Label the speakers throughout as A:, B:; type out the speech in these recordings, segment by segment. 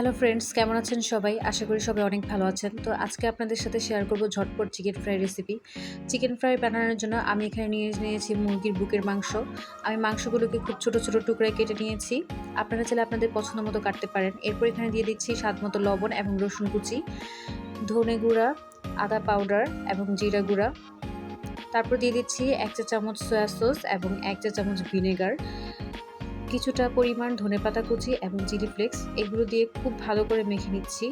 A: Hello friends কেমন আছেন সবাই? আশা করি সবাই অনেক ভালো আছেন। তো আজকে আপনাদের সাথে শেয়ার করব ঝটপট chicken fry recipe chicken fry বানানোর জন্য আমি এখানে নিয়ে নিয়েছি মুরগির বুকের মাংস। আমি মাংসগুলোকে খুব ছোট ছোট টুকরায় কেটে নিয়েছি। আপনারা চাইলে আপনাদের পছন্দ মতো কাটতে পারেন। এরপর এখানে দিয়ে দিচ্ছি স্বাদ মতো লবণ এবং রসুন কুচি, ধনে গুঁড়া, আদা পাউডার এবং জিরা গুঁড়া। তারপর দিয়ে দিচ্ছি এক চা চামচ সয়া সস এবং এক চা চামচ ভিনেগার কিছুটা পরিমাণ ধনেপাতা কুচি এবং চিলি ফ্লেক্স এগুলো দিয়ে খুব ভালো করে মেখে নিচ্ছি।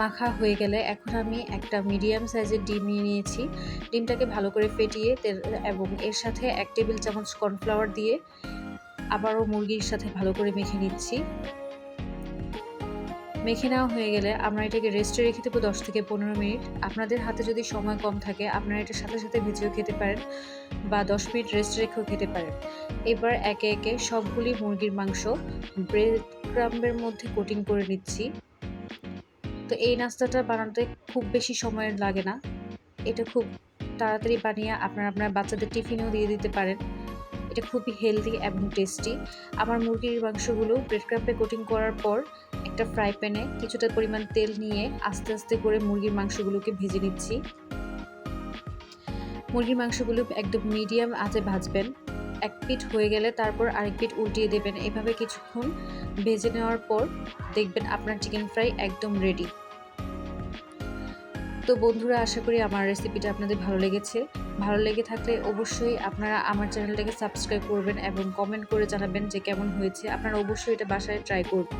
A: মাখা হয়ে গেলে এখন আমি একটা মিডিয়াম সাইজের ডিম নিয়ে নিয়েছি। ডিমটাকে ভালো করে ফেটিয়ে এবং এর সাথে এক টেবিল চামচ কর্নফ্লাওয়ার দিয়ে আবারও মুরগির সাথে ভালো করে মেখে নিচ্ছি। মেখে নেওয়া হয়ে গেলে আমরা এটাকে রেস্টে রেখে দেবো দশ থেকে পনেরো মিনিট। আপনাদের হাতে যদি সময় কম থাকে, আপনারা এটার সাথে সাথে ভেজেও খেতে পারেন বা দশ মিনিট রেস্ট রেখেও খেতে পারেন। এবার একে একে সবগুলি মুরগির মাংস ব্রেড ক্রাম্বের মধ্যে কোটিং করে নিচ্ছি। তো এই নাস্তাটা বানাতে খুব বেশি সময় লাগে না। এটা খুব তাড়াতাড়ি বানিয়ে আপনারা আপনার বাচ্চাদের টিফিনেও দিয়ে দিতে পারেন। এটা খুবই হেলদি এবং টেস্টি আমার মুরগির মাংসগুলো ব্রেড ক্রাম্পে কোটিং করার পর একটা ফ্রাই প্যানে কিছুটা পরিমাণ তেল নিয়ে আস্তে আস্তে করে মুরগির মাংসগুলোকে ভেজে নিচ্ছি। মুরগির মাংসগুলো একদম মিডিয়াম আঁচে ভাজবেন। এক পিঠ হয়ে গেলে তারপর আরেক পিঠ উল্টিয়ে দেবেন। এভাবে কিছুক্ষণ ভেজে নেওয়ার পর দেখবেন আপনার চিকেন ফ্রাই একদম রেডি তো বন্ধুরা, আশা করি আমার রেসিপিটা আপনাদের ভালো লেগেছে। ভালো লেগে থাকলে অবশ্যই আপনারা আমার চ্যানেলটাকে সাবস্ক্রাইব করবেন এবং কমেন্ট করে জানাবেন যে কেমন হয়েছে। আপনারা অবশ্যই এটা বাসায় ট্রাই করবেন।